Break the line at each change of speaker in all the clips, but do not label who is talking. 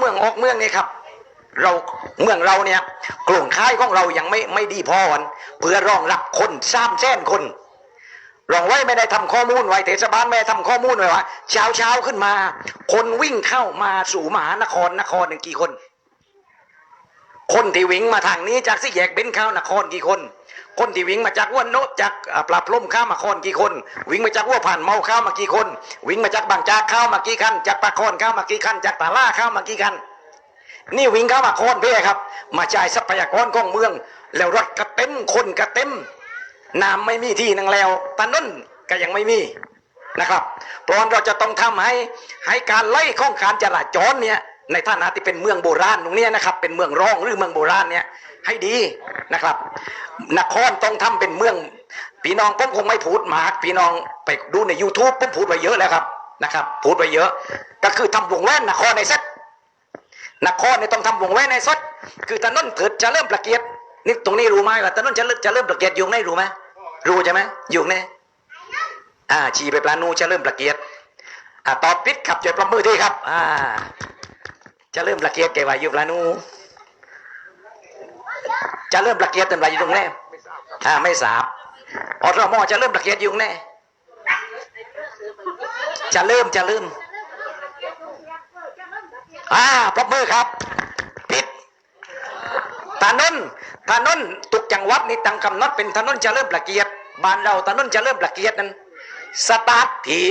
เมืองออกเมืองนี่ครับ เราเมืองเราเนี่ยโครงค่ายของเรายังไม่ไม่ดีพอวันเพื่อรองรับคนสามแสนคนรองไว้ไม่ได้ทำข้อมูลไว้เทศบาลไม่ได้ทำข้อมูลไว้ว่าเช้าเช้าขึ้นมา คนวิ่งเข้ามาสู่มหานครนครหนึ่งกี่คน คนที่วิ่งมาทางนี้จากสี่แยกเบนข้าวนครกี่คน คนที่วิ่งมาจากวัวโนจากปลาพล่มข้ามนครกี่คน วิ่งมาจากวัวผ่านเมาข้ามากี่คน วิ่งมาจากบางจากข้ามากี่คันจากปลาคอนข้ามากี่คันจากตาล่าข้ามากี่คันนี่วิ่งข้ามาโคนเพื่อครับ มาจ่ายทรัพยากรของเมือง แล้วรถก็เต็มคนก็เต็มน้ำไม่มีที่นั่งแล้วถนนก็ยังไม่มีนะครับเพราะฉะนั้นเราจะต้องทำให้ให้การไล่ข้องการจราจรเนี่ย ในฐานะที่เป็นเมืองโบราณตรงนี้นะครับ เป็นเมืองร่องหรือเมืองโบราณเนี่ยให้ดีนะครับ นครต้องทำเป็นเมืองพี่น้องผมคงไม่พูดมากพี่น้องไปดูใน YouTube ผมพูดไปเยอะแล้วครับนะครับ พูดไปเยอะ ก็คือทำวงแว่นนครในเซ็ตนครเนี่ยต้องทำวงแหวนในสดคือถนนเถิดจะเริ่มประเกียดนี่ตรงนี้รู้ไหมว่าถนนจะเริ่มจะเริ่มประเกียดอยู่ไหนรู้ไหมรู้ใช่ไหมอยู่ไหนอ่าชีไปปลานูจะเริ่มประเกียดอ่าตอบปิดขับจอยปลามือที่ครับ อ่า จะเริ่มประเกียดแกว่าอยู่ลานู จะเริ่มประเกียดเต็มไรอยู่ตรงไหนอ่าไม่ทราบอสมจะเริ่มประเกียดอยู่ตรงไหนจะเริ่มจะเริ่มอ่าปรบมือครับปิดถนนถนนตุกจังหวัดนี่ตั้งกำหนดเป็นถนนจะเริ่มประเกียร์บ้านเราถนนจะเริ่มประเกียร์นั้นสตาร์ทถี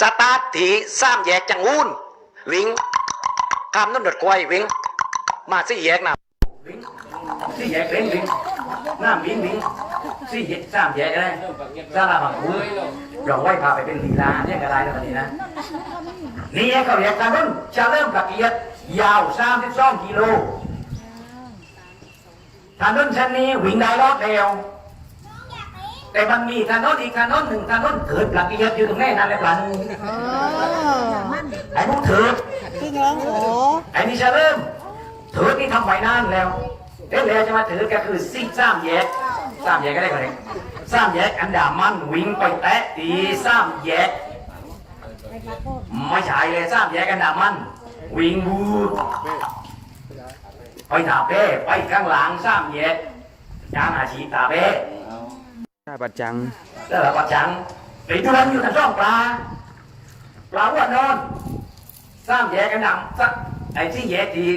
สตาร์ทถีสามแยกจังวูน วิ่งข้ามถนนรถควายวิ่งมาสี่แยกนะ
วิ่งสี่แยกเร่งวิ่งน้ำวิ่งวิ่งสี่แยกสามแยกอะไรสาราบังคูเราไหว้พาไปเป็นลีลาเนี่ยก็ได้นะวันนี้นะนี่เขาเรียกถนนเจะเริ่มประเกียรติยาว32กิโลถนนเส้นนี้วิ่งได้รอดเร็ว แต่มันมีถนนอีกถนนหนึ่งถนนเกิดประเกียรติอยู่ตรงนี้นั่นแหละปลานู
อ๋อ
ไอ้พวกเถิด
เพิ่งร้องโอ้
ไอ้นี่จะเริ่มถือนี่ทำไว้นานแล้วเอ๊ะแล้วจะมาถือก็คือซิ่งสามแยกสามแยกก็ได้ก่อนเลยสามแยกอันดามันวิ่งไปแตะตีสามแยกไม่ใช่เลยสามแยกอันดามัน วิ่งบูดไปตาเป้ไปข้างหลังสามแยกจางอาชีพตาเป้
ท่า ปัจจัง
แล้วเราก็จังไปดวนอยู่ทางช่องปลาปลาว่านอนสามแยกอันดาสักไอ้ที่แยกที่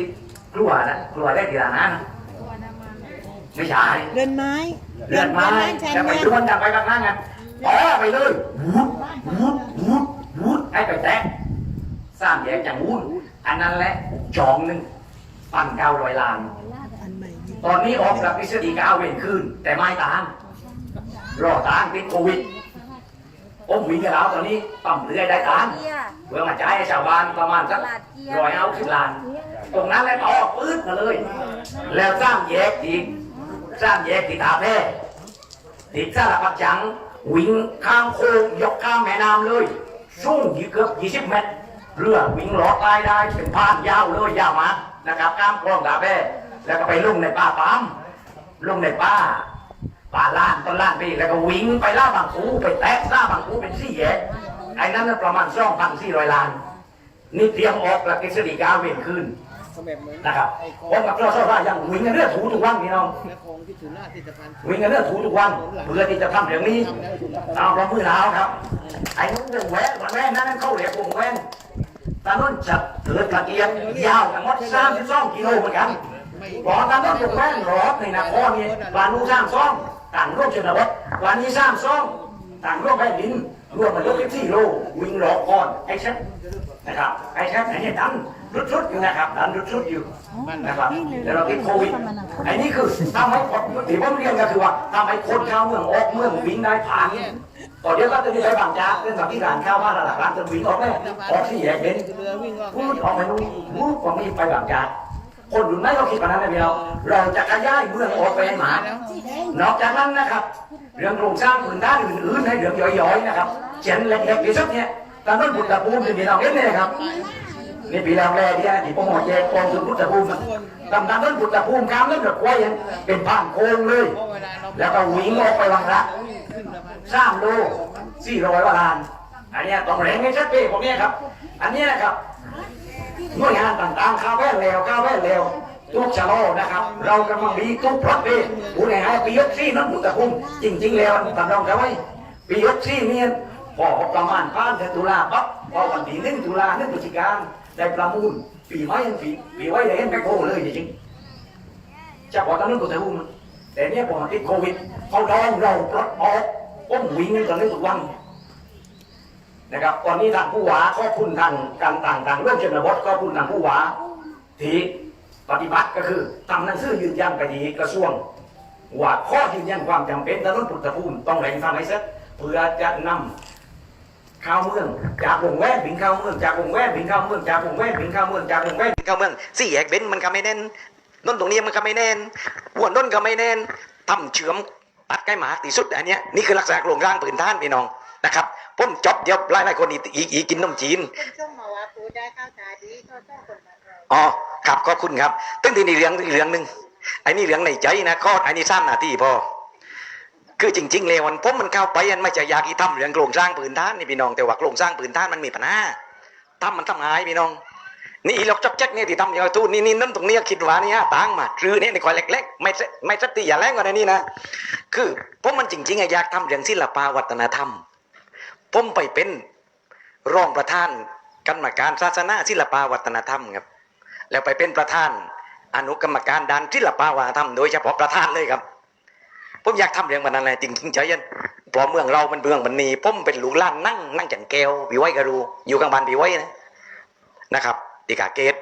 กลัวนะกลัวได้ทีละนั้นนะไม่ใช่
เรือนไม้
เลื่อนไม้
แชน
จะไป
แมน
ดวนจะไปข้างหน้าไงต่อไปเลยวูดวูดวูดวูดให้ไปแตะสามแยกอย่างวูดอันนั้นแหละจองหนึ่งปันเก้าร้อยล้าน
อันใหม่
ตอนนี้ออกกับพิษฎีก้าวเวนคืนแต่ไม่ตาม รอตามติดโควิดอมวิ่งกันแล้วตอนนี้ปั๊มเรือได้ตามเพื่อมาจ่ายให้ชาวบ้านประมาณสักร้อยเอาสิบล้าน ตรงนั้นแล้วต่อปื๊ดมาเลย แล้วสร้างแยกอีกสร้างแยกที่ตาแพร่ติดสารพัดจังวิ่งข้ามโค้งยกข้ามแม่น้ำเลยสูงยี่เกือบยี่สิบเมตรเรือวิ่งหลอดใต้ได้เป็นพานยาวเลยยาวมานะครับข้ามคลองตาแพร่แล้วก็ไปลุ่มในป่าปั๊มลุ่มในป่า ป่าล้านต้นล้านไปอีกแล้วก็วิ่งไปล่าบางปูไปแตะล่าบางปูเป็นสี่แยกไอ้นั้นนประมาณสองพันสี่ร้อยล้าน นี่เตรียมออกหลักกฤษฎีกาเวนคืนนะครับผมกับเราชอบว่ายังวิ่งกันเรื่องถูทุกวันพี่น้องวิ่งกันเรื่องถูทุกวันเพื่อที่จะทำเรื่องนี้ตามร้อมือหนาครับ ไอ้นู้นเรื่องแหวนวันแว่นนั้นเข้าเหลียกวงแหวนตานุ่นจัดเกิดกระเกียงยาวทั้งหมด32กิโลเหมือนกันพอตานุ่นวงแหวนรอบในนครนี่วานูสร้ามซ่อง ต่างร่วมชนบทวันนี้สร้ามซ่องต่างร่วมแผ่นดินรวมมันยกที่โลวิ่งหลอกก่อนไอ้เช็ดนะครับไอ้เช็ดไอ้เนี่ยดันรุดๆอยู่นะครับดันรุดๆอยู่นะครับแล้วเราติดโควิดไอ้นี่คือทำให้คนที่ผมเรียนก็คือว่าทำให้คนชาวเมืองออกเมืองวิ่งได้ผ่านต่อเดี๋ยวก็จะมีไปบางจากเรื่องกับที่ร้านข้าวบ้านหลักร้านจะวิ่งออกแม่ออกที่แยกเป็นพูดออกไปนู่นพูดของนี่ไปบางจาก คนรุ่นไม่ก็คิดแบบนั้นนะพี่เราเราจะขยายเมืองออกไปให้หมานอกจากนั้นนะครับ เรื่องโครงสร้างพื้นด้านอื่นๆให้เรื่องย่อยๆนะครับเช่นเล็กๆที่สุดเนี่ยตอนนั้นพุทธภูมิที่มีเราเห็นเนี่ยครับนี่ปีแล้วแรกเนี่ยที่ผมหอแยกกองทุนพุทธภูมิตำนานนั้นพุทธภูมิกลางนั้นแบบควายังเป็นผ่านโค้งเลย แล้วก็วิ่งออกไปวังละสร้ามโลสี่ร้อยกว่าล้าน อันเนี้ยต้องแรงให้ชัดเจนผมเนี่ยครับ อันเนี้ยนะครับ
หน่วยงานต่างๆข้าวแว่แล้วข้าวแว่แล้วทุกชะลอนะครับ เรากำลังมีทุกประเภทผู้ใดให้ปียกซี่นั้นพุทธคุณจริง ๆ แล้วตามรองกันไว้ปียกซี่เนี่ยพอประมาณป้านเดือนตุลาปั๊บพอวันที่หนึ่งตุลาหนึ่งพฤศจิกายนได้ประมูลปีไม้ยังปีปีไว้ได้เห็นแบ็คโฮเลยจริงๆเฉพาะตอนนั้นก็จะรู้มแต่เนี่ยพอมติดโควิดเขาดองเราปลดออกก้มวิ่งกันตอนนี้ทุกวัน นะครับตอนนี้ทางผู้ว่าขอบคุณทางการต่างต่างๆเรื่องชนบทขอบคุณทางผู้ว่าที่ปฏิบัติก็คือทำหนังสือยืนยันไปที่กระทรวง ว่าข้อยืนยันความจำเป็นถนนพุทธภูมิต้องแหล่งทำให้เสร็จเพื่อจะนำข้าวเมืองจากวงแว่นถึงข้าวเมืองจากวงแว่นถึงข้าวเมืองจากวงแว่นถึงข้าวเมืองจากวงแว่น
ข้าวเมืองสี่แยกเบนมันก็ไม่แน่นน้นตรงนี้มันก็ไม่แน่นอ้วนน้นก็ไม่แน่นทำเชื่อมตัดใกล้หมาที่สุดอันนี้นี่คือลักษณะโครงร่างผืนท่านพี่น้องนะครับ ผมจบเดี๋ยวหลายหลายๆคนอีกอีกอีกกินนมจีน
คุณช่วงมาว่าปูได้ข้าวตาดีก็ต้องคนมาเรา
อ๋อครับขอบคุณครับตั้งที่นี่เรื่องอีกเรื่องหนึ่งไอ้นี่เรื่องในใจนะก็ไอ้นี่สร้างหน้าที่พอคือจริง ๆ เลยวันผมมันเข้าไปมันไม่จะอยากที่ทำเรื่องโครงสร้างผืนท่านนี่พี่น้องแต่ว่าโครงสร้างผืนท่านมันมีปัญหาทำมันทำหายพี่น้อง นี่อีล็อกจักแจ๊กนี่ที่ทำอย่างตู้นี่นี่นั่นตรงนี้คิดว่านี่ฮะตังมาคือเนี่ยในคอยเล็กๆไม่ใช่ไม่สติอย่าแรงกว่านี้นะ คือผมมันจริงๆอะอยากทำเรื่องศิลปะวัฒนธรรม ผมไปเป็นรองประธานกรรมการศาสนาศิลปะวัฒนธรรมครับ แล้วไปเป็นประธานอนุกรรมการด้านศิลปะวัฒนธรรมโดยเฉพาะประธานเลยครับ ผมอยากทำเรื่องมันอะไรจริงๆใจเย็นเพราะเมืองเรามันเมืองมันนีผมเป็นลูกล้านนั่งนั่งจันแก้วพี่ไว้ก็รู้อยู่กลางบ้านพี่ไว้นะนะครับติกาเกต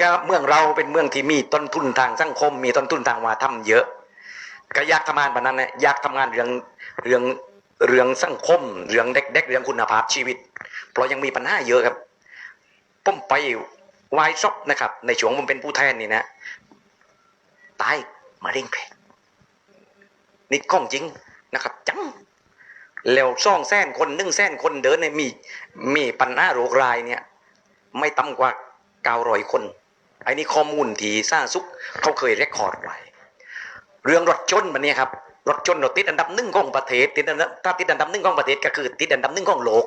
ก็เมืองเราเป็นเมืองที่มีต้นทุนทางสังคม มีต้นทุนทางวัฒนธรรมเยอะ ก็อยากทำงานแบบนั้นนะอยากทำงานเรื่องเรื่อง เรื่องสังคม เรื่องเด็ก ๆ เรื่องคุณภาพชีวิต เพราะยังมีปัญหาเยอะครับผมไปวายซอกนะครับ ในช่วงผมเป็นผู้แทนนี่นะตายมาเร่งเพลนี่ของจริงนะครับ จังแล้วซ่องแสนคนนึ่งแสนคนเดินเนี่ยมีมีปัญหาโรครายเนี่ย ไม่ต่ำกว่าเก้าร้อยคนไอ้นี่ข้อมูลที่สร้างสุขเขาเคยเรคคอร์ดไว้เรื่องรถชนมันเนี่ยครับ รถชนรถติดอันดับหนึ่งของประเทศติดอันดับถ้าติดอันดับหนึ่งของประเทศก็คือ ติดอันดับหนึ่งของโลก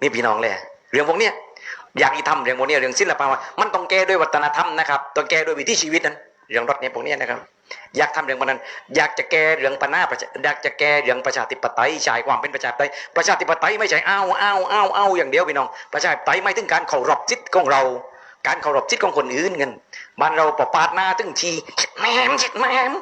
นี่พี่น้องเลยเรื่องพวกเนี้ยอยากอีทำเรื่องพวกนี้เรื่องศิลปะมันต้องแก้ด้วยวัฒนธรรมนะครับต้องแก้ด้วยวิถีชีวิตนั้นเรื่องรถเนี่ยพวกนี้นะครับ อยากทำเรื่องพวกนั้น อยากจะแก้เรื่องปัญหาอยากจะแก้เรื่องประชาธิปไตยฉายความเป็นประชาธิปไตยประชาธิปไตยไม่ใช่อ้าวอ้าวอ้าวอ้าวอย่างเดียวพี่น้อง ประชาธิปไตยไม่ถึงการเคารพสิทธิ์ของเรา การเคารพสิทธิ์ของคนอื่นกันบ้านเราปปาดหน้าถึงทีแม่มชิดแม่ม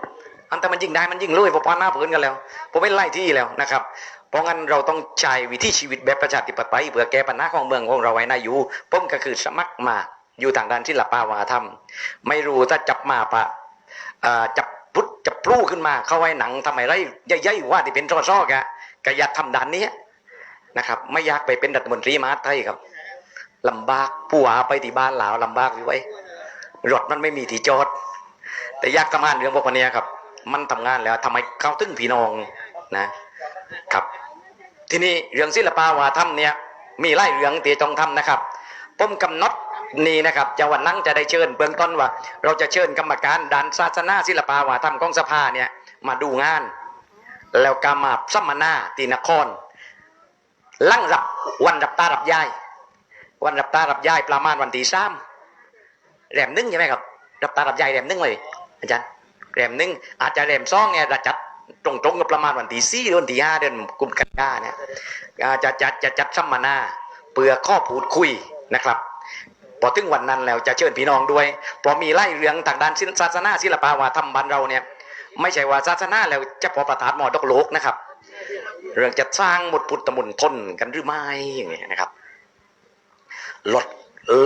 อันแต่มันยิงได้มันยิงเลยพอปานหน้าเพื่อนกันแล้วผมไม่ไล่ที่แล้วนะครับเพราะงั้นเราต้องใช้วิถีชีวิตแบบประชาธิปไตยเพื่อแก้ปัญหาของเมืองของเราไว้นาอยู่ผมก็คือสมัครมาอยู่ทางด้านศิลปะวัฒนธรรม ไม่รู้ถ้าจับมาปะจับพุทธจับพลู่ขึ้นมาเข้าไว้หนังทำไมไรใหญ่ๆว่าที่เป็นซอๆกะก็อยากทำด้านนี้นะครับ ไม่อยากไปเป็นรัฐมนตรีมหาไทยครับลำบากผู้หาไปที่บ้านหลาวลำบากอยู่ไว้รถมันไม่มีที่จอด แต่อยากทำงานเรื่องพวกนี้ครับ มันทำงานแล้วทำไมเข้าถึงพี่น้องนะครับ ทีนี้เรื่องศิลปะวัฒนธรรมเนี่ยมีหลายเรื่องที่ต้องทำนะครับผมกำหนดนี่นะครับจะวันนั่งจะได้เชิญเบื้องต้นว่า เราจะเชิญกรรมการด้านศาสนาศิลปะวัฒนธรรมของสภาเนี่ยมาดูงาน แล้วก็มาสัมมนาที่นครลั่งรับวันรับตารับยาย วันรับตารับยายประมาณวันที่สามแรมหนึ่งใช่ไหมครับรับตารับยายแรมหนึ่งเลยอาจารย์ แรมหนึ่งอาจจะแรมสองเนี่ยจะจัดตรงๆกับประมาณวันที่สี่หรือวันที่ห้าเดือนกุมภาพันธ์เนี่ยอาจะจัดจะจัดสัมมนาเพื่อข้อพูดคุยนะครับพอถึงวันนั้นแล้วจะเชิญพี่น้องด้วยพอมีไล่เรื่องทางด้านศาสนาศิลปะวัฒนธรรมบ้านเราเนี่ยไม่ใช่ว่าศาสนาแล้วจะพอประทานหมอดอกโลกนะครับ เรื่องจะสร้างหมดพุทธมนทนกันหรือไม่อย่างเงี้ยนะครับลด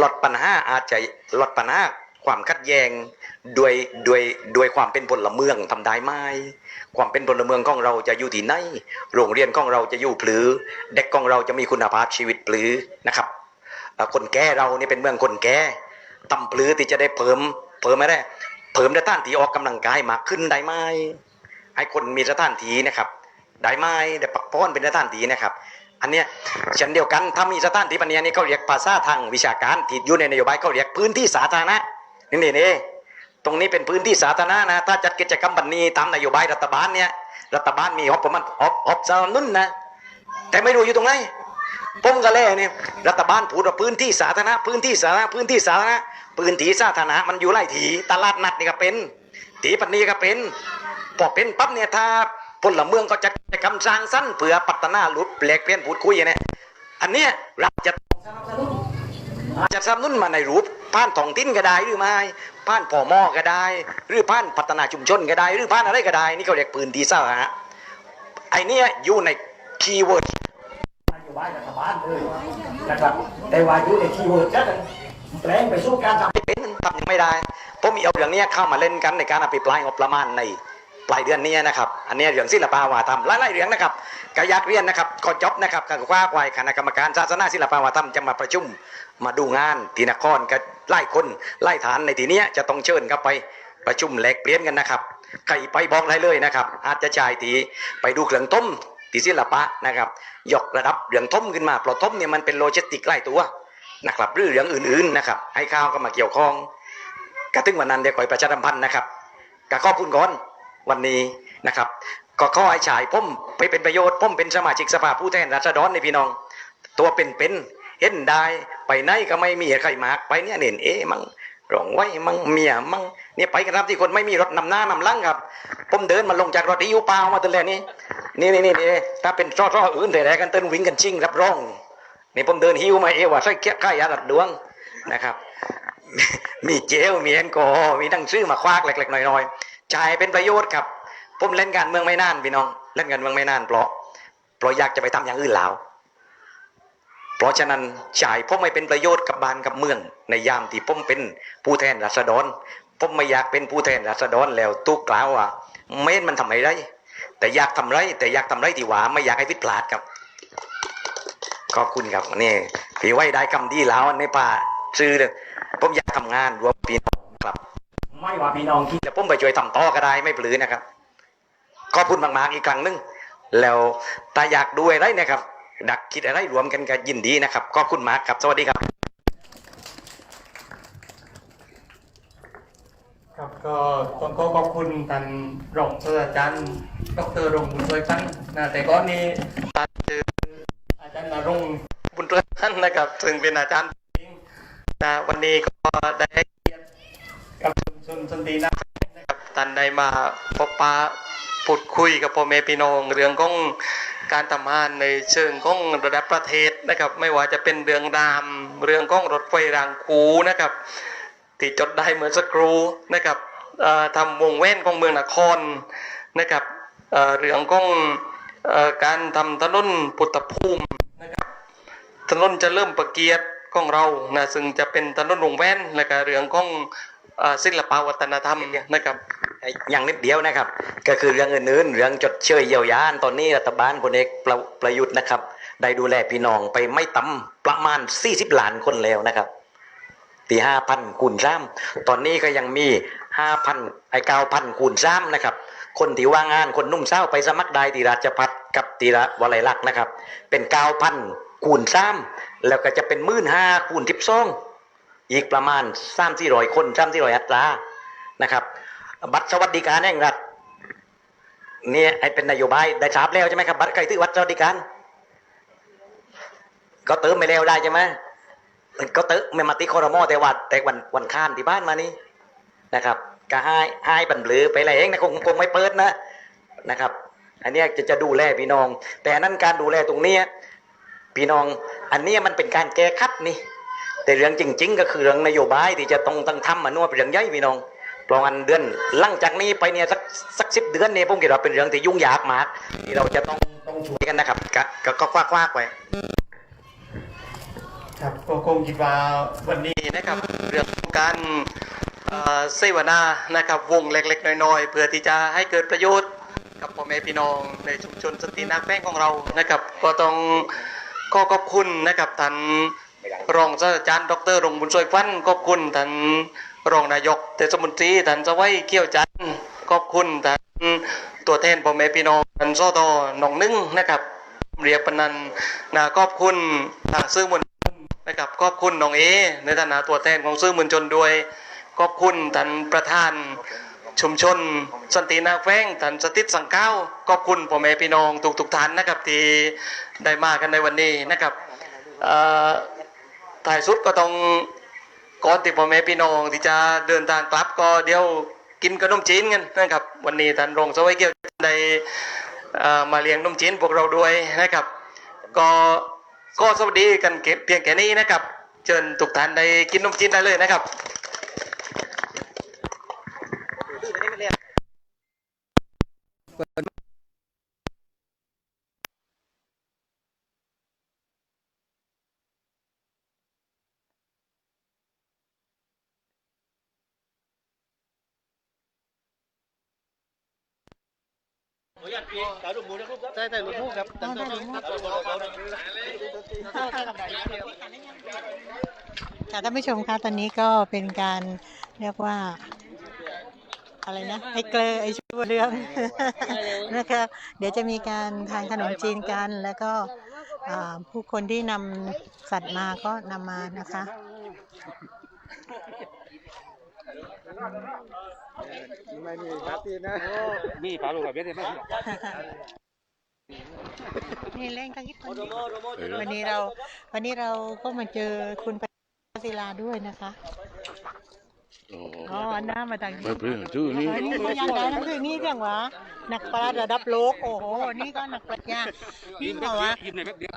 ลดปัญหาอาจจะลดปัญหาความขัดแย้ง ด้วยด้วยด้วยความเป็นพลเมืองทำได้ไหมความเป็นพลเมืองของเราจะอยู่ที่ไหนโรงเรียนของเราจะอยู่ปรือ เด็กของเราจะมีคุณภาพชีวิตปรือนะครับ คนแก่เรานี่เป็นเมืองคนแก่ต่ำปรือที่จะได้เพิ่มเพิ่มไม่ได้เพิ่มในด้านที่ออกกำลังกายมากขึ้นได้ไหมให้คนมีสถานที่นะครับ ได้ไหมได้ปักป้อนเป็นสถานที่นะครับ อันเนี้ยเช่นเดียวกันถ้ามีสถานที่ปัญญานี้เขาเรียกภาษาทางวิชาการที่อยู่ในนโยบายเขาเรียกพื้นที่สาธารณะนี่นี่นี่ ตรงนี้เป็นพื้นที่สาธารณะนะ ถ้าจัดกิจกรรมบันนี้ตามนโยบายรัฐบาลเนี่ย รัฐบาลมีฮอบประมาณฮอบฮอบสนับสนุนนะ แต่ไม่รู้อยู่ตรงไหนผมก็เล่เนี่ยรัฐบาลพูดว่าพื้นที่สาธารณะพื้นที่สาธารณะพื้นที่สาธารณะพื้นที่สาธารณะมันอยู่ไล่ถีตลาดนัดนี่ก็เป็นถีปันนี้ก็เป็นพอเป็นปั๊บเนี่ยถ้าพลเมืองก็จะจะกำสร้างสั้นเผื่อพัฒนาหลุดแปลกเปลี่ยนพูดคุยเนี่ยอันเนี้ยเราจะจะสนับสนุนมาในรูป ผ่านท้องถิ่นก็ได้หรือไม่ผ่านพ่อหม้อก็ได้ หรือผ่านพัฒนาชุมชนก็ได้ หรือผ่านอะไรก็ได้ นี่เขาเรียกพื้นที่สาธารณะไอเนี้ยอยู่ในคีย์เวิร์ด
นโยบายรัฐบาลเลยนะครับแต่ว่าอยู่ในคีย์เวิร์ดจะแปลงไปสู่การทำ
ไม่เป็นทำยังไม่ได้ผมมีเอาเรื่องเนี้ยเข้ามาเล่นกันในการอภิปรายงบประมาณใน ปลายเดือนนี้นะครับ อันนี้เรื่องศิลปาวาธรรมหลายๆเรื่องนะครับก็อยากเรียนนะครับก็จบนะครับก็คว้าไว้คณะกรรมการศาสนาศิลปาวาธรรมจะมาประชุมมาดูงานที่นครก็ไล่คนไล่ฐานในทีเนี้ยจะต้องเชิญเข้าไปประชุมแลกเปลี่ยนกันนะครับใครไปบอกได้เลยนะครับ อาจจะจ่ายตีไปดูเครื่องต้มที่ศิลปะนะครับยกระดับเรื่องต้มขึ้นมาเพราะต้มเนี่ยมันเป็นโลจิสติกไล่ตัวนะครับหรือเรื่องอื่นๆนะครับให้ข้าวก็มาเกี่ยวข้องกระตึงวันนั้นเดี๋ยวคอยประชาสัมพันธ์นะครับกะข้อพูนก่อน วันนี้นะครับ ก็ข้อให้ฉายผมไปเป็นประโยชน์ผมเป็นสมาชิกสภาผู้แทนราษฎรในพี่น้อง ตัวเป็นเป็นๆเห็นได้ไปไหนก็ไม่มีใครมากไปเนี่ยเห็นเอ๊มั่งร้องไว้มั่งเมียมั่งเนี่ยไปกันครับที่คนไม่มีรถนำหน้านำลังครับผมเดินมาลงจากรถที่อยู่เปล่ามาตั้งแต่นี้นี่นี่นี่นี่ถ้าเป็นรอดๆอื่นแต่แรกกันเต้นวิ่งกันชิงรับรองนี่ผมเดินหิวมาเอว่าใส่เกี้ยข้ายาดัดดวงนะครับ มีเจลมีแอลกอฮอล์มีหนังสือมาคว้ากเล็กๆน้อยๆ จ่ายเป็นประโยชน์ครับผมเล่นการเมืองไม่นานพี่น้อง เล่นการเมืองไม่นานเพราะเพราะอยากจะไปทำอย่างอื่นแล้ว เพราะฉะนั้นจ่ายผมไม่เป็นประโยชน์กับบ้านกับเมือง ในยามที่ผมเป็นผู้แทนราษฎรผมไม่อยากเป็นผู้แทนราษฎรแล้วตู้กล่าวว่าเม้นมันทำอะไรได้ แต่อยากทำไร แต่อยากทำไรที่หวาไม่อยากให้ผิดพลาดครับขอบคุณครับนี่พี่ไว้ได้คำดีแล้วในป่าซื้อเลยผมอยากทำงานรวมพี่น้องครับ
ไม่ว่า พี่น้องคิด
เดี๋ยวผมไปช่วยทำต่อก็ได้ไม่ปลือนะครับขอบคุณมากๆอีกครั้งหนึง แล้วถ้าอยากดูอะไรนะครับ ดักคิดอะไรรวมกันก็ยินดีนะครับขอบคุณมากครับ สวัสดีครับ
ครับก็ต้องขอขอบคุณท่านรองศาสตราจารย์ ดรรงค์บุญช่วยพันธ์นะแต่ก่อนนี้อาจารย์คืออาจารย์นรงค์บุญช่วยพันธ์นะครับ ซึ่งเป็นอาจารย์จริงนะวันนี้ก็ได้ ให้เกียรติกันชนดีนะครับท่านได้มาพบปะพูดคุยกับพ่อแม่พี่น้องเรื่องของการทำงานในเชิงของระดับประเทศนะครับ ไม่ว่าจะเป็นเรื่องรามเรื่องของรถไฟรางคูนะครับที่จดได้เมื่อสักครู่นะครับทำวงแว่นของเมืองนครนะครับเเรื่องของอการทำถนนพุทธภูมินะครับถนนจะเริ่มประเกียรติของเรานะซึ่งจะเป็นถนนวงแว่นและก็เรื่องของเอ่อ ศิลปวัฒนธรรมนะครับ
อย่างนิดเดียวนะครับ ก็คือเรื่องอื่นๆ เรื่องจดเชยเยียวยาตอนนี้รัฐบาลพลเอกประประยุทธ์นะครับ ได้ดูแลพี่น้องไปไม่ต่ำประมาณ 40ล้านคนแล้วนะครับตีห้าพันคูณซ้ำตอนนี้ก็ยังมีห้าพันไอ้เก้าพันคูณซ้ำนะครับ คนที่ว่างงานคนนุ่มเศร้าไปสมัครได้ตีราชพัฒกับตีระวลัยลักษณ์นะครับ เป็นเก้าพันคูณซ้ำแล้วก็จะเป็นมื่นห้าคูณทิบซอง อีกประมาณสามสี่ร้อยคนสามสี่ร้อยอัตรานะครับ บัตรสวัสดิการแห่งรัฐเนี่ยไอ้เป็นนโยบายได้ทราบแล้วใช่ไหมครับบัตรใครที่วัดสวัสดิการก็เติมไปแล้วได้ใช่ไหมก็เตอะไม่มาติคอรมอแต่ว่าแต่วันวันข้านที่บ้านมานี่นะครับก็ให้ให้บันเลือไปอะไรเองนะคงคงไม่เปิดนะนะครับ อันนี้จะจะดูแลพี่น้อง แต่นั้นการดูแลตรงเนี้ยพี่น้อง อันนี้มันเป็นการแก้คัดนี่ แต่เรื่องจริง ๆ ก็คือเรื่องนโยบายที่จะต้องต้องทำมันนวดเป็นเรื่องใหญ่พี่น้องเพราะงั้นเดือนหลังจากนี้ไปเนี่ยสักสักสิบเดือนเนี่ยผมคิดว่าเป็นเรื่องที่ยุ่งยากมากที่เราจะต้องต้องช่วยกันนะครับก็ก็ก็คว้ากๆไป
ครับก็คงคิดว่าวันนี้นะครับเรื่องของการเอ่อเสวนานะครับวงเล็กๆ น้อยๆ เพื่อที่จะให้เกิดประโยชน์ กับพ่อแม่พี่น้องในชุมชนสตรีนักแป้งของเรานะครับ ก็ต้องขอขอบคุณนะครับท่าน รองศาสตราจารย์ดรรงค์บุญช่วยฟันขอบคุณท่านรองนายกเทศมนตรีท่านสวัยเขี้ยวจันทร์ขอบคุณท่านตัวแทนพ่อแม่พี่น้องท่านสตหนองนึ่งนะครับ เรียกปนันนะขอบคุณทางสื่อมวลชนนะครับขอบคุณน้องเอ ในฐานะตัวแทนของสื่อมวลชนด้วยขอบคุณท่านประธานชุมชน สันตินาแฟงท่านสติสังเก้าขอบคุณพ่อแม่พี่น้องทุกทุกท่านนะครับที่ได้มากันในวันนี้นะครับเอ่อ ถ่ายสุดก็ต้องก่อนที่พ่อแม่พี่น้องที่จะเดินทางกลับก็เดี๋ยวกินขนมจีนกันนะครับ วันนี้ท่านรองสวัยเกียวได้มาเลี้ยงขนมจีนพวกเราด้วยนะครับ ก็ก็สวัสดีกันเก็บเพียงแค่นี้นะครับ เชิญทุกท่านได้กินขนมจีนได้เลยนะครับ
ค่ะท่านผู้ชมคะตอนนี้ก็เป็นการเรียกว่า อะไรนะไอ้เกลอไอ้ชั่วเรื่องนะคะเดี๋ยวจะมีการทานขนมจีนกัน แล้วก็อ่าผู้คนที่นำสัตว์มาก็นำมานะคะ
นี่ปลาลูกกับเบ็ดได้ไหม
นี่เล่นกันที่คนนี้วันนี้เรา วันนี้เราก็มาเจอคุณปศิลาด้วยนะคะ อ๋อหน้ามาต่าง
ไม่เพื่อนชื่อนี่
อันนี้ก็ยังได้นั่นคือนี่เรื่องวะนักปราชญ์ระดับโลก โอ้โห นี่ก็นักปรัชญานี่เหรอวะ
กินในแป๊บเดียว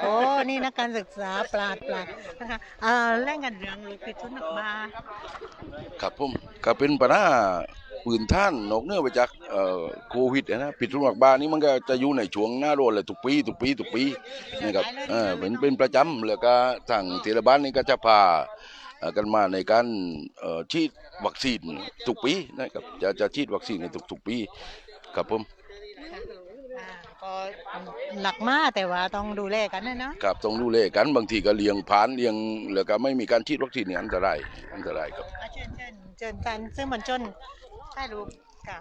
โอ้ นี่นักการศึกษาปราดปราดนะคะเอ่าเล่นกันเรื่องลูกปิดทุนนักบา
ครับผมก็เป็นปัญหา ปืนท่านนอกเหนือไปจากเอ่อโควิดนะปิดโรงพยาบาลนี้มันก็จะอยู่ในช่วงหน้าร้อนเลยทุกปีทุกปีทุกปีนะครับเออเป็นเป็นประจำแล้วก็ทางเทศบาลนี่ก็จะพาเอ่อกันมาในการเอ่อฉีดวัคซีนทุกปีนะครับจะจะฉีดวัคซีนในทุกทุกๆปีครับผม
อ่าก็หนักมากแต่ว่าต้องดูแลกันนะเนาะ
ครับต้องดูแลกันบางทีก็เลี้ยงผานเลี้ยงแล้วก็ไม่มีการฉีดวัคซีนนี่อันตรายอันตรายครับ
อะเชิญเชิญเชิญกันซึ่งมันจน ถ่ายรูปค่ะ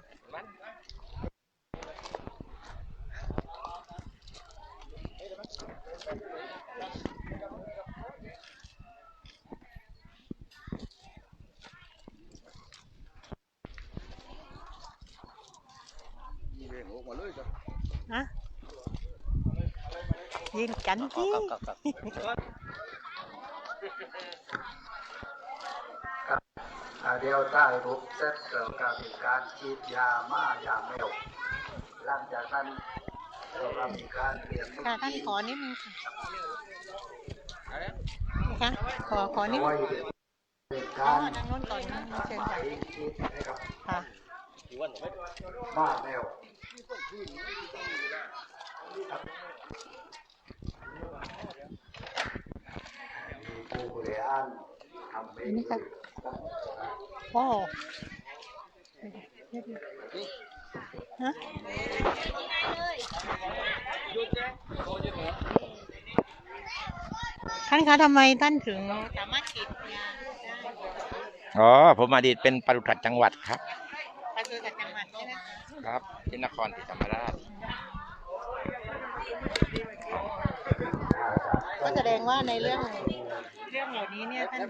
นะยิงกันที่
อ่า เดี๋ยวใต้รูปเซตเกี่ยวกับการฉีดยาม่ายาแมวหลังจากนั้นเราก็มีการเตรียม
ค่ะท่านขอนิดนึงค่ะนะคะขอขอนิดนึ
ไว้
ง
ใน
อ๋อ
การ
ทางโน้นก่อนนะเชิญค่ะ
ฉีดให้กับ
ค่ะ
ม่าแมวมีผู้บริหารทำเป็น
นี่ค่ะ โอ้ฮะท่านคะทำไมท่านถึงสามารถฉีดยาได้
อ๋อ ผมอดีตเป็นปรุษัทจังหวัดครับ
ปศุสัตว์จังหวัดใช่ไหมคะ
ครับที่นครศรีธรรมราช
ก็แสดงว่าในเรื่องเรื่องเหล่านี้เนี่ยท่าน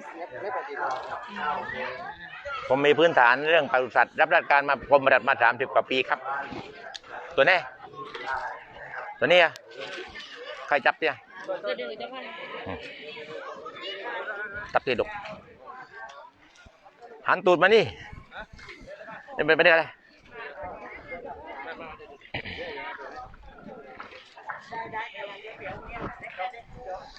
ผมมีพื้นฐานเรื่องปศุสัตว์รับราชการมากรมรัฐมาสามสิบกว่าปีครับ ตัวนี้ตัวนี้อะใครจับเนี่ยอืมจับตีดุกหันตูดมานี่นี่เป็นไปได้อะไร โอ้เงิ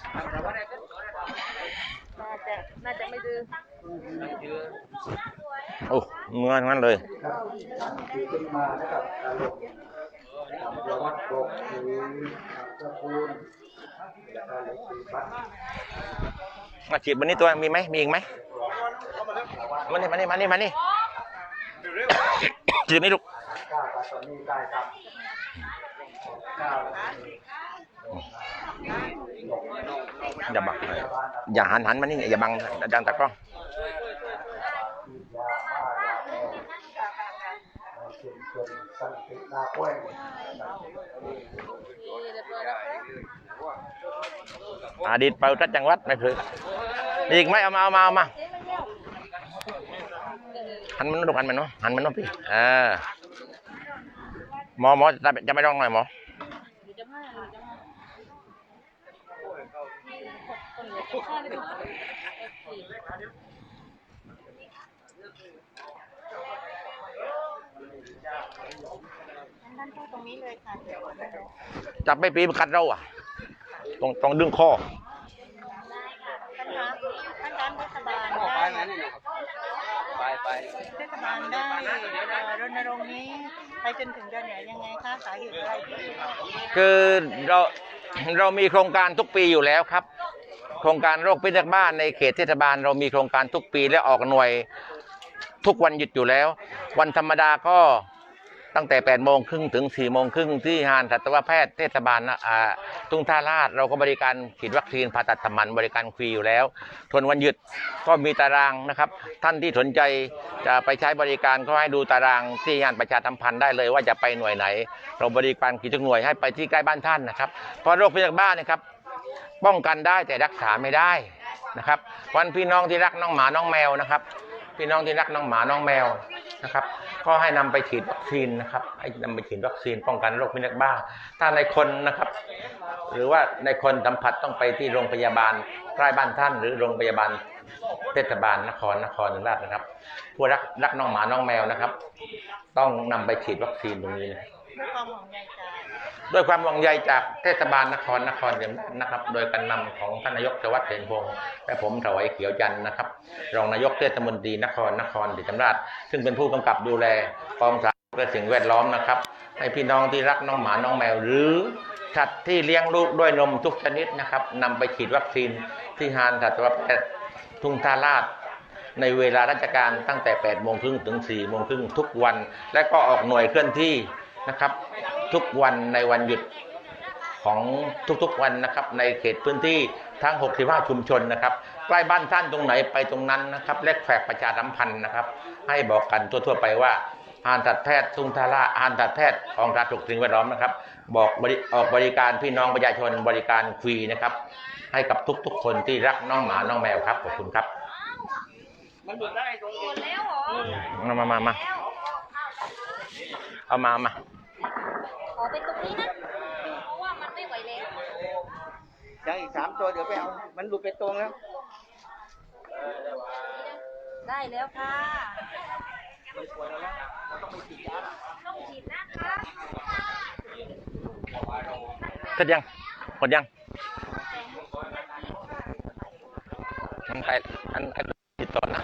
นงั้นเลย
ที่ขึ้นมานะครับอารมณ์ทำประวัติบอกถึงเล็กปีปัด
มาฉีดวันนี้ตัวมีไหมมีอีกไหมมานี่มานี่มานี่มานี่ฉีดไหมลูก
ก้าวตตานีได้ครับก้าว
อย่าบังอย่าหันหันมานี่อย่าบังดังตะกล้อง
ยาบ้ายาแก้เข็มเข็มสันตินากว้ง
อดีตปลัดจังหวัดไม่เคยมีอีกไหมเอามาเอามาเอามาหันมันลูกหันมันเนาะหันมันเนาะพี่เออหมอหมอจะจะไม่ร้องหน่อยหมอ
ด้านข้างตรงนี้เลยค่ะ
จับไม่ปีมันกัดเราอะ ต้องต้องดึงคอ
ท่านคะท่านการเทศบาลได้ไปไปเทศบาลได้รณรงค์นี้ไปจนถึงเดือนไหนยังไงคะสาเหตุอะไรที่
คือเราเรามีโครงการทุกปีอยู่แล้วครับ โครงการโรคพิษจากบ้านในเขตเทศบาล เรามีโครงการทุกปีและออกหน่วยทุกวันหยุดอยู่แล้ว วันธรรมดาก็ตั้งแต่8โมงครึ่งถึง4โมงครึ่งที่หานสัตวแพทย์เทศบาลนะอ่าทุ่งท่าลาดเราก็บริการฉีดวัคซีนผ่าตัดทำมันบริการฟรีอยู่แล้วทวนวันหยุดก็มีตารางนะครับ ท่านที่สนใจจะไปใช้บริการก็ให้ดูตารางที่งานประชาสัมพันธ์ได้เลยว่าจะไปหน่วยไหน เราบริการกี่ทุกหน่วยให้ไปที่ใกล้บ้านท่านนะครับเพราะโรคพิษจากบ้านนะครับ ป้องกันได้แต่รักษาไม่ได้นะครับ วันพี่น้องที่รักน้องหมาน้องแมวนะครับ พี่น้องที่รักน้องหมาน้องแมวนะครับ ก็ให้นำไปฉีดวัคซีนนะครับให้นำไปฉีดวัคซีนป้องกันโรคพิษจากบ้า ถ้าในคนนะครับ หรือว่าในคนสัมผัสต้องไปที่โรงพยาบาลใกล้บ้านท่าน หรือโรงพยาบาลเทศบาลนครนครราชนะครับ ผู้รักรักน้องหมาน้องแมวนะครับ ต้องนำไปฉีดวัคซีนตรงนี้นะครับ
ด้วยความห่วงใยจาก
ด้วยความหวังใยจากเทศบาลนครนครเดียมนะครับ โดยการนำของท่านนายกชวัฒน์เสนพงศ์และผมถวายเขียวจันทร์นะครับ รองนายกเทศมนตรีนครนครศรีธรรมราช ซึ่งเป็นผู้กำกับดูแลกองสาธารณสุขและสิ่งแวดล้อมนะครับ ให้พี่น้องที่รักน้องหมาน้องแมวหรือสัตว์ที่เลี้ยงลูกด้วยนมทุกชนิดนะครับนำไปฉีดวัคซีนที่ฮานสัตวแพทย์ทุ่งท่าลาด ในเวลาราชการตั้งแต่ 8 โมงครึ่งถึง 4 โมงครึ่งทุกวัน และก็ออกหน่วยเคลื่อนที่ นะครับ ทุกวันในวันหยุดของทุกๆวันนะครับ ในเขตพื้นที่ทั้ง 65 ชุมชนนะครับ ใกล้บ้านท่านตรงไหนไปตรงนั้นนะครับและแฝกประชาสัมพันธ์นะครับ ให้บอกกันทั่วๆไปว่าอานตัดแพทย์ทุ่งทาราอานตัดแพทย์ของสาธารณสุขสิ่งแวดล้อมนะครับ บอกบริออกบริการพี่น้องประชาชนบริการฟรีนะครับ ให้กับทุกๆ คนที่รักน้องหมาน้องแมวครับขอบคุณครับมามามามา เอามามา
ขอเป็นตรงนี้นะ เพราะว่ามันไม่ไหวแล้ว
ยังอีกสามตัวเดี๋ยวไปเอา มันหลุดไปตรงแล้ว
ได้แล้วค่ะต้องฉีดนะคะ
เสร็จยังหมดยังอันไปอันอันติดต่อนะ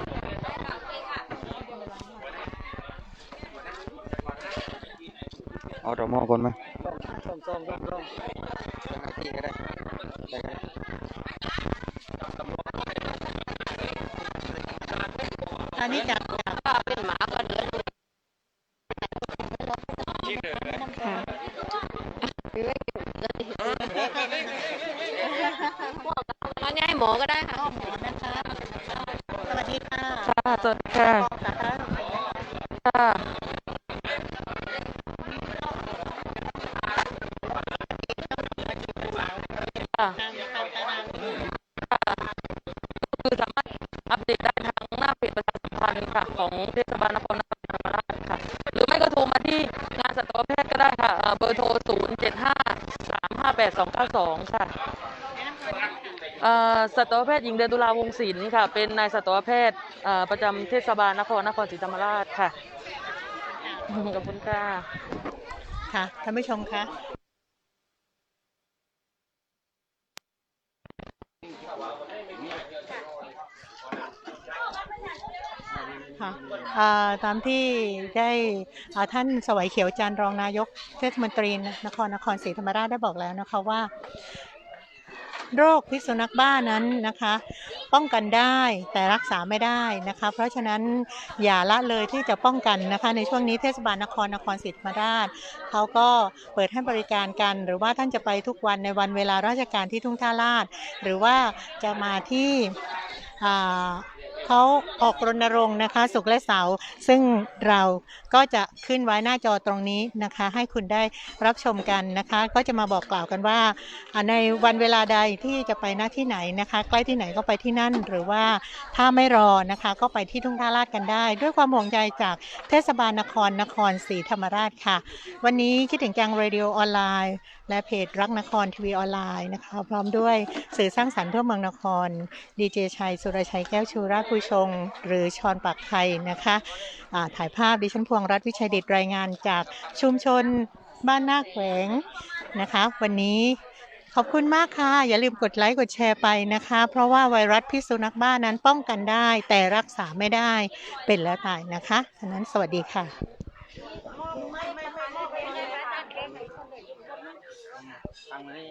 เอาดอกมอก่อนไหมส้มส้มส้มส้มนาทีก็ได้
อันนี้จากจาก
มาง่ายหมอก็ได้ค่ะ
พ่อหมอนะคะวัสดีค่ะ
ค่ะสวัสดีค่ะ
กองสาธารณสุขนะคะ
ค่ะ ค่ะ
ตามตามตารางนี้
คือสามารถอัปเดตได้ทางหน้าเพจประชาสัมพันธ์ค่ะ ของเทศบาลนครนครศรีธรรมราชค่ะ หรือไม่ก็โทรมาที่งานสัตวแพทย์ก็ได้ค่ะเอ่อเบอร์โทร 0 7 5 3 5 8 2 9 2 ค่ะเอ่อสั ตวแพทย์หญิงเดือนตุลาวงศิลป์ค่ะ เป็นนายสัตวแพทย์ประจำเทศบาลนครนครศรีธรรมราชค่ะ ขอบคุณค่ะ
ค่ะ ท่านผู้ชมคะค่ะอ่าตามที่ได้ท่านสวัยเขียวจันรองนายกเทศมนตรีนครนครศรีธรรมราชได้บอกแล้วนะคะว่า โรคพิษสุนัขบ้านั้นนะคะ ป้องกันได้แต่รักษาไม่ได้นะคะ เพราะฉะนั้นอย่าละเลยที่จะป้องกันนะคะ ในช่วงนี้เทศบาลนครนครศรีธรรมราชเขาก็เปิดให้บริการกัน หรือว่าท่านจะไปทุกวันในวันเวลาราชการที่ทุ่งท่าลาด หรือว่าจะมาที่อ่า เขาออกรณรงค์นะคะสุกและเสาร์ซึ่งเราก็จะขึ้นไว้หน้าจอตรงนี้นะคะ ให้คุณได้รับชมกันนะคะ ก็จะมาบอกกล่าวกันว่าในวันเวลาใดที่จะไปหน้าที่ไหนนะคะ ใกล้ที่ไหนก็ไปที่นั่นหรือว่าถ้าไม่รอนะคะ ก็ไปที่ทุ่งท่าลาดกันได้ ด้วยความห่วงใยจากเทศบาลนครนครศรีธรรมราชค่ะ วันนี้คิดถึงจังเรดิโอออนไลน์ และเพจรักนครทีวีออนไลน์นะคะ พร้อมด้วยสื่อสร้างสรรค์ทั่วเมืองนครดีเจชัยสุรชัยแก้วชูราชกุชง หรือชอนปากไทยนะคะอ่าถ่ายภาพดิฉันพวงรัฐวิชัยดิตรายงานจากชุมชนบ้านนาแขวงนะคะ วันนี้ขอบคุณมากค่ะ อย่าลืมกดไลค์กดแชร์ไปนะคะ เพราะว่าไวรัสพิษสุนัขบ้านั้นป้องกันได้ แต่รักษาไม่ได้เป็นแล้วตายนะคะฉะนั้นสวัสดีค่ะ
ทางนี้